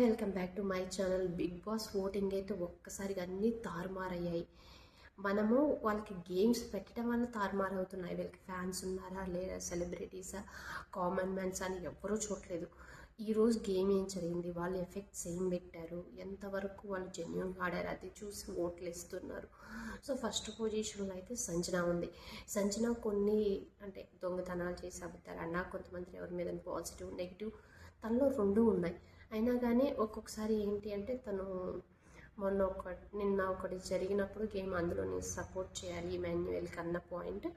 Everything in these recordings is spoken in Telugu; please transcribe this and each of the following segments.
Welcome back to my channel. Bigg Boss voting అయితే ఒక్కసారిగా అన్నీ తారుమారయ్యాయి. మనము వాళ్ళకి గేమ్స్ పెట్టడం వల్ల తారుమారు అవుతున్నాయి వీళ్ళకి ఫ్యాన్స్ ఉన్నారా లేదా సెలబ్రిటీసా కామన్ మ్యాన్స్ అని ఎవ్వరూ చూడలేదు ఈరోజు గేమ్ ఏం జరిగింది? వాళ్ళు ఎఫెక్ట్స్ ఏం పెట్టారు? ఎంతవరకు వాళ్ళు జెన్యున్గా ఆడారు అది చూసి ఓట్లు ఇస్తున్నారు సో ఫస్ట్ పొజిషన్లో అయితే సంజన ఉంది. సంజన కొన్ని అంటే దొంగతనాలు చేసి అబద్ధాలు అన్నా కొంతమంది ఎవరి మీద పాజిటివ్ నెగిటివ్ తనలో రెండు ఉన్నాయి. అయినా కానీ ఒక్కొక్కసారి ఏంటి అంటే తను మొన్న ఒక నిన్న ఒకటి జరిగినప్పుడు గేమ్ అందులో నేను సపోర్ట్ చేయాలి మాన్యువల్కి అన్న పాయింట్.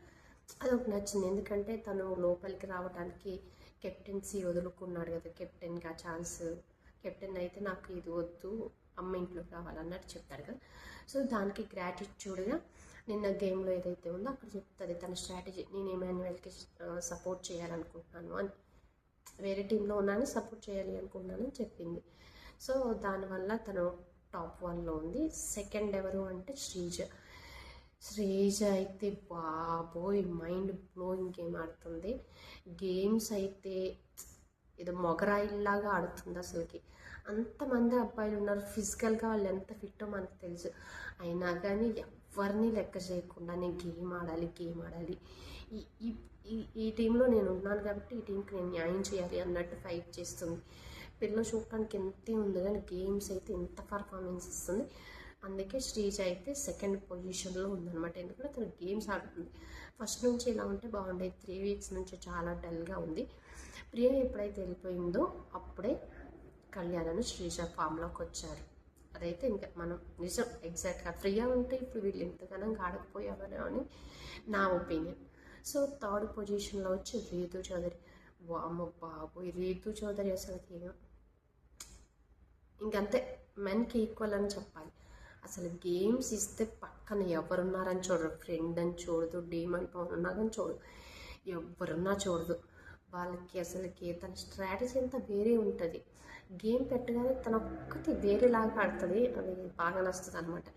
అది ఒక నచ్చింది. ఎందుకంటే తను లోపలికి రావడానికి కెప్టెన్సీ వదులుకున్నాడు కదా కెప్టెన్గా ఛాన్స్. కెప్టెన్ అయితే నాకు ఇది వద్దు అమ్మ ఇంట్లోకి రావాలన్నట్టు చెప్తాడు కదా. సో దానికి గ్రాటిట్యూడ్గా నిన్న గేమ్లో ఏదైతే ఉందో అక్కడ చెప్తుంది తన స్ట్రాటజీ నేను ఎమాన్యువల్కి సపోర్ట్ చేయాలనుకుంటున్నాను అని. వేరే టీంలో ఉన్నాను సపోర్ట్ చేయాలి అనుకున్నానని చెప్పింది. సో దానివల్ల తను టాప్ వన్లో ఉంది. సెకండ్ ఎవరు అంటే శ్రీజ. శ్రీజ అయితే బాబోయ్ మైండ్ బ్లోయింగ్ గేమ్ ఆడుతుంది. గేమ్స్ అయితే ఏదో మొగరాయిల్లాగా ఆడుతుంది అసలుకి. అంతమంది అబ్బాయిలు ఉన్నారు. ఫిజికల్గా వాళ్ళు ఎంత ఫిట్టో మనకు తెలుసు. అయినా కానీ ఎవరిని లెక్క చేయకుండా నేను గేమ్ ఆడాలి గేమ్ ఆడాలి. ఈ ఈ- ఈ టీంలో నేను ఉన్నాను కాబట్టి ఈ టీంకి నేను న్యాయం చేయాలి అన్నట్టు ఫైట్ చేస్తుంది. పిల్ల చూడటానికి ఎంతే ఉంది కానీ గేమ్స్ అయితే ఎంత పర్ఫార్మెన్స్ ఇస్తుంది. అందుకే శ్రీజ అయితే సెకండ్ పొజిషన్లో ఉందన్నమాట. ఎందుకంటే తను గేమ్స్ ఆడుతుంది. ఫస్ట్ నుంచి ఇలా ఉంటే బాగుండేది త్రీ వీక్స్ నుంచి చాలా డల్గా ఉంది. ప్రియ ఎప్పుడైతే వెళ్ళిపోయిందో అప్పుడే కళ్యాణను శ్రీజ ఫామ్లోకి వచ్చారు. అదైతే ఇంకా మనం నిజం ఎగ్జాక్ట్గా ఫ్రీగా ఉంటే ఇప్పుడు వీళ్ళు ఎంతగానో ఆడకపోయామని అని నా ఒపీనియన్. సో థర్డ్ పొజిషన్లో వచ్చి రీతు చౌదరి. వామ్మ బాబు రీతు చౌదరి అసలు ఇంకంతే. మెన్కి ఈక్వల్ అని చెప్పాలి. అసలు గేమ్స్ ఇస్తే పక్కన ఎవరున్నారని చూడరు. ఫ్రెండ్ అని చూడదు డీమన్ పవన్ ఉన్నారని కానీ చూడదు ఎవరున్నా చూడదు. వాళ్ళకి అసలుకి తన స్ట్రాటజీ అంతా వేరే ఉంటుంది. గేమ్ పెట్టగానే తన ఒక్కటి వేరేలాగా ఆడుతుంది అది బాగా నచ్చుతుంది అనమాట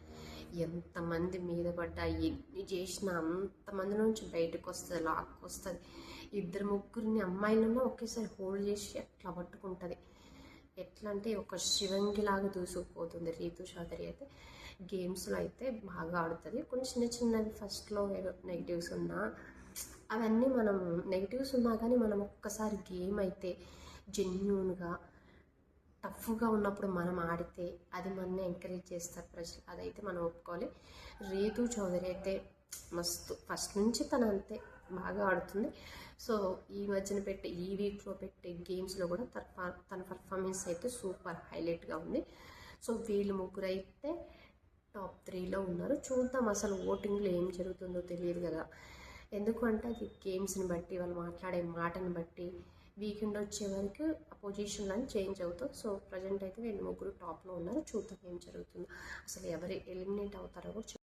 ఎంతమంది మీద పడ్డా ఎన్ని చేసినా అంతమంది నుంచి బయటకు వస్తుంది లాక్కు వస్తుంది ఇద్దరు ముగ్గురిని అమ్మాయిలను ఒకేసారి హోల్డ్ చేసి అట్లా పట్టుకుంటుంది. ఎట్లా అంటే ఒక శివంగిలాగా దూసుకుపోతుంది రీతు చౌదరి అయితే. గేమ్స్లో అయితే బాగా ఆడుతుంది. కొన్ని చిన్న చిన్నవి ఫస్ట్లో నెగిటివ్స్ ఉన్నా అవన్నీ మనం నెగిటివ్స్ ఉన్నా కానీ మనం ఒక్కసారి గేమ్ అయితే జెన్యున్గా టఫ్గా ఉన్నప్పుడు మనం ఆడితే అది మన ఎంకరేజ్ చేస్తారు ప్రజలు. అదైతే మనం ఒప్పుకోవాలి. రీతు చౌదరి అయితే మస్తు ఫస్ట్ నుంచి తను అంతే. బాగా ఆడుతుంది. సో ఈ మధ్యన పెట్టే ఈ వీక్లో పెట్టే గేమ్స్లో కూడా తన పర్- తన పర్ఫార్మెన్స్ అయితే సూపర్ హైలైట్గా ఉంది. సో వీళ్ళు ముగ్గురు అయితే టాప్ త్రీలో ఉన్నారు. చూద్దాం అసలు ఓటింగ్లో ఏం జరుగుతుందో తెలియదు కదా. ఎందుకంటే అది గేమ్స్ని బట్టి వాళ్ళు మాట్లాడే మాటని బట్టి వీకెండ్ వచ్చే వరకు ఆ పొజిషన్లో చేంజ్ అవుతుంది సో ప్రజెంట్ అయితే వీళ్ళు ముగ్గురు టాప్లో ఉన్నారు. చూద్దాం ఏం జరుగుతుందో. అసలు ఎవరు ఎలిమినేట్ అవుతారో కూడా